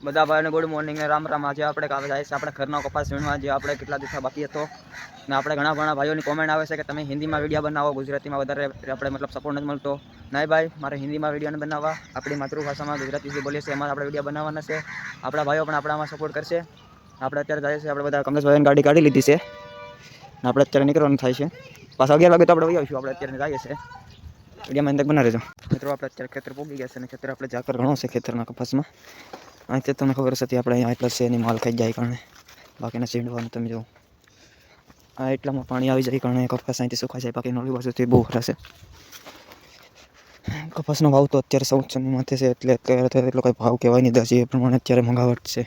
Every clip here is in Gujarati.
બધા ભાઈને ગુડ મોર્નિંગ રામ રામ. આજે આપણે કામ જાય છે આપણે ઘરના કપાસ વીણવા. જે આપણે કેટલા દિવસ બાકી હતો. ને આપણે ઘણા ઘણા ભાઈઓની કોમેન્ટ આવે છે કે તમે હિન્દીમાં વીડિયો બનાવો, ગુજરાતીમાં વધારે આપણે મતલબ સપોર્ટ નથી મળતો. નહીં ભાઈ, મારે હિન્દીમાં વીડિયો બનાવવા. આપણી માતૃભાષામાં ગુજરાતી જે બોલીએ છીએ એમાં આપણે વીડિયો બનાવવાના છે. આપણા ભાઈઓ પણ આપણામાં સપોર્ટ કરશે. આપણે અત્યારે જાય છે, આપણે બધા કમલેશભાઈની ગાડી કાઢી લીધી છે. ને આપણે અત્યારે નીકળવાનું થાય છે. પાછા અગિયાર વાગે તો આપણે વહી આવીશું. આપણે અત્યારે જઈએ છીએ. વિડીયોમાં અંદર બના રહેજો. મિત્રો, આપણે અત્યારે ખેતર પહોંચી ગયા છે અને ખેતર આપણે જાકર ઘણો છે ખેતરના કપાસમાં. અહીંથી તમને ખબર હશે આપણે અહીંયા એટલા છે એની માલ ખાઈ જાય કારણે. બાકીના સીંડવાનું તમે જો આ એટલામાં પાણી આવી જાય કારણે કપાસ અહીંથી સુકાઈ જાય, બાકી નવી બાજુથી બહુ છે. કપાસનો ભાવ તો અત્યારે સૌથી માથે છે, એટલે અત્યારે તો એટલો કંઈ ભાવ કહેવાય નહીં, દસ એ પ્રમાણે અત્યારે મંગાવટ છે.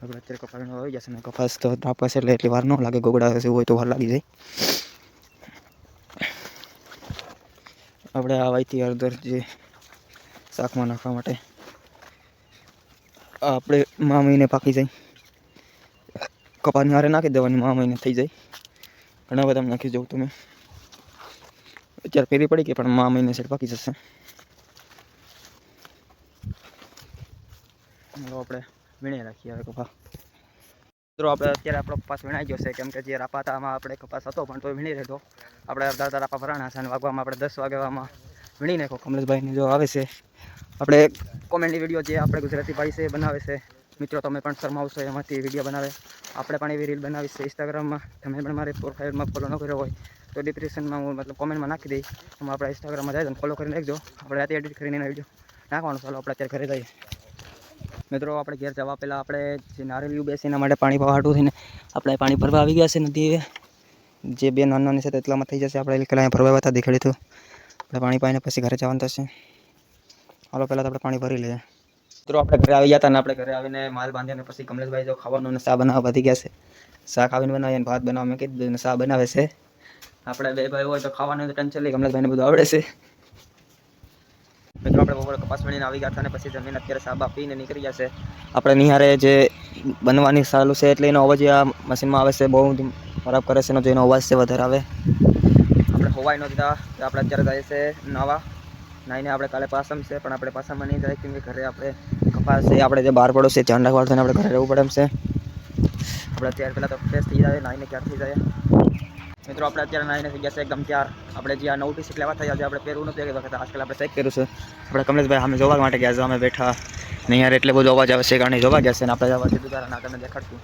આપણે અત્યારે કપાસનો આવી જશે ને, કપાસ તો તાપસ એટલે એટલી વાર ન લાગે ગોગડા હશે હોય તો વાર લાગી જાય. આપણે આ વાયથી હળદર જે શાકમાં નાખવા માટે. આપણે મા મહિને પાકી જાય. કપાસની હારે નાખી દેવાની, મા મહિને થઈ જાય. ઘણા બધા નાખી જાઉં તમે અત્યારે ફેરી પડી ગઈ, પણ મા મહિને સેટ પાકી જશે. આપણે વીણી રાખીએ હવે કપા મિત્રો, આપણે અત્યારે આપણો કપાસ વીણાઈ ગયો છે, કેમ કે જે રાપાતામાં આપણે કપાસ હતો, પણ તો વીણી રહેતો આપણે અડધા અડધા રાપા ભરાણા છે અને વાગવામાં આપણે દસ વાગ્યામાં વીણી નાખો કમલેશભાઈને જો આવે છે આપણે કોમેન્ટની વીડિયો જે આપણે ગુજરાતી ભાઈ છે બનાવે છે. મિત્રો, તમે પણ શરમાવશો, એમાંથી વીડિયો બનાવે. આપણે પણ એવી રીલ બનાવી છે ઇન્સ્ટાગ્રામમાં તમે પણ મારી પ્રોફાઇલમાં ફોલો ન કર્યો હોય, તો ડિપ્રેશનમાં હું મતલબ કોમેન્ટમાં નાખી દઈ તમે આપણા ઇન્સ્ટાગ્રામમાં જાય ફોલો કરી નાખજો આપણે રાતે એડિટ કરીને વીડિયો નાખવાનો, ચાલો આપણે અત્યારે ઘરે જઈએ. મિત્રો, આપણે ઘેર જવા પહેલાં આપણે જે નારેલિયું બેસે એના માટે પાણી પાવા થઈને આપણે પાણી ભરવા આવી ગયા છે નદી જે બે નાના નાની છે તેટલામાં થઈ જશે, આપણે પહેલાં અહીંયા ભરવા હતા, દેખાડી તો. આપણે પાણી પાઈને પછી ઘરે જવાનું થશે. હાલો, પહેલાં તો આપણે પાણી ભરી લઈએ. મિત્રો, આપણે ઘરે આવી ગયા હતા ને આપણે ઘરે આવીને માલ બાંધીને પછી કમલેશભાઈ જો ખાવાનું અને શા બનાવવા વધી ગયા છે. શાક આવીને બનાવીએ અને ભાત બનાવવા મેં કીધું શાહ બનાવે છે. આપણે બે ભાઈ હોય તો ખાવાનું તો ટેન્શન લઈ કમલેશભાઈને બધું આવડે છે. મિત્રો, આપણે બપોરે કપાસ મળીને આવી ગયા હતા અને પછી જમીન અત્યારે સાબા પીને નીકળી ગયા છે. આપણે નિહારે જે બનવાની સારું છે એટલે એનો અવાજ આ મશીનમાં આવે છે, બહુ ખરાબ કરે છે, એનો જેનો અવાજ છે, વધારે આવે. આપણે હોવાય ન દીધા આપણે અત્યારે જાય છે નાવા. નાઈને આપણે કાલે પાસમ છે, પણ આપણે પાસામાં નહીં જાય કેમ કે ઘરે આપણે કપાસ છે, આપણે જે બહાર પડો છે, ધ્યાન રાખવા થઈને આપણે ઘરે રહેવું પડે એમ છે. આપણે અત્યારે પહેલાં તો ફ્રેશ થઈ જાય, નાઈને ક્યાર થઈ જાય. મિત્રો, આપણે અત્યારે નાઈને થઈ ગયા છે, એકદમ ત્યાર. આપણે જે આ નવું ટી શર્ટ લેવા થયા છે, આપણે પહેરવું નથી વખત આજકાલ આપણે ચેક કર્યું છે. આપણે કમલેશભાઈ અમે જોવા માટે ગયા છે, અમે બેઠા. નહીં યાર, એટલે બધો અવાજ આવે છે, કારણ જોવા ગયા છે અને આપણે જવા દીધું તારા ના તમને દેખાડતું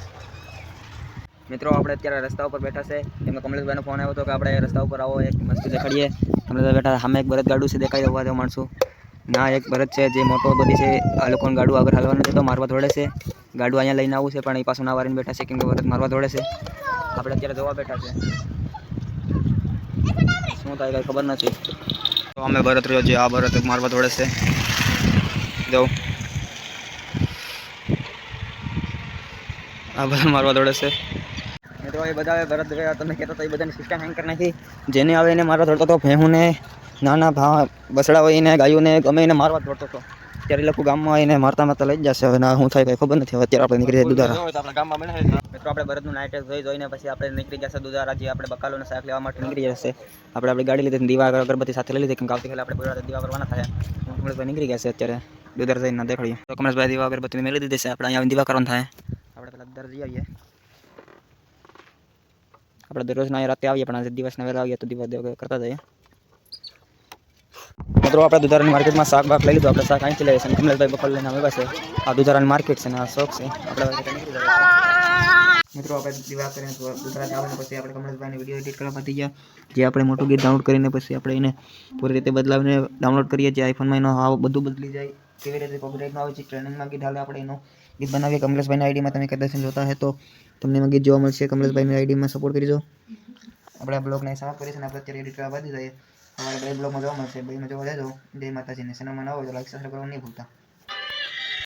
મિત્રો, આપણે અત્યારે રસ્તા ઉપર બેઠા છે. એમાં કમલેશભાઈનો ફોન આવ્યો હતો કે આપણે રસ્તા ઉપર આવો, એક મસ્ત દેખાડીએ. કમલેશભાઈ બેઠા સામે એક ભરત ગાડું છે, દેખાઈ દેવા દો માણસો. ના, એક ભરત છે, જે મોટો બધી છે. આ લોકોને ગાડું આગળ હાલવાનું છે તો મારવા દોડે છે. ગાડું અહીંયા લઈને આવવું છે, પણ એ પાછું ના વારીને બેઠા છે, કેમ કે ભરત મારવા દોડે છે. આપણે અત્યારે જોવા બેઠા છે. શું થાય કંઈ ખબર નથી. તો અમે ભરત રહ્યો છે આ ભરત મારવા દોડે છે. જો આ બધા મારવા દોડે છે. મિત્રો એ બધા ભરત ગયા. તમે કહેતા હતા એ બધાની સિસ્ટમ હેંગ કરી નાખી. જેને આવે એને મારવા દોડતો હતો ભેહુને નાના ભા બસડા હોય એને ગાયોને ગમે એને મારવા દોડતો હતો. ત્યારે એ લોકો ગામમાં એને મારતા મારતા લઈ જશે. હવે ના શું થાય કંઈ ખબર નથી. અત્યારે આપણે નીકળી જાય દુધારા. મિત્રો આપણે ભરતનું નાઇટ જોઈ જોઈને પછી આપણે નીકળી જશે દુધારા જે આપણે બકાલોને શાક લેવા માટે નીકળી જશે. આપણે આપણી ગાડી લીધી દીવા અગરબત્તી સાથે લઈ લીધી કેમ કે આવતીકાલે આપણે બધા દીવા કરવાના થાય. નીકળી ગયા છે અત્યારે દુધાર જઈને દેખાડીએ. તો કમલેશભાઈ દીવા અગરબત્તી મેળવી દીધી છે. આપણે અહીંયા દીવા કરવાનું થાય. આપણે પેલા દર જઈ આવીએ. આપણે દરરોજના અહીં રાતે આવીએ, પણ આજે દિવસના વહેલા આવીએ તો દિવસ કરતા જઈએ. મિત્રો, આપણે દુધારાની માર્કેટમાં શાક બાક લઈ લીધું. આપણે શાક અહીંથી લઈએ છીએ કમલેશભાઈ બફલ લઈને આવ્યા છે. આ દુધારાની માર્કેટ છે ને, આ શોખ છે. આપણે મિત્રો, આપણે દીવા કરીને પછી આપણે કમલેશભાઈની વીડિયો એડિટ કરવા પતી ગયા. જે આપણે મોટું ગીત ડાઉનલોડ કરીને પછી આપણે એને પૂરી રીતે બદલાવીને ડાઉનલોડ કરીએ. જે આઈફોનમાં એનો હાવ બધું બદલી જાય. કેવી રીતે કોપીરાઇટ આવે છે, ટ્રેનિંગમાં ગીત હાલે આપણે એનો ગીત બનાવીએ, કમલેશભાઈના આઈડીમાં તમે કદાચ જોતા હે તો તમને એમાં ગીત જોવા મળશે. કમલેશભાઈની આઈડીમાં સપોર્ટ કરીજો આપણે આ બ્લોગને સમાપ્ત કરીશું અને આપણે અત્યારે એડિટ કરવા વધી જઈએ અમારે બે બ્લોગમાં જોવા મળશે. બેમાં જોવા જો જય માતાજીને ચેનલમાં ન હોય તો લાઈક સબસ્ક્રાઈબ કરવાનું નહીં ભૂલતા.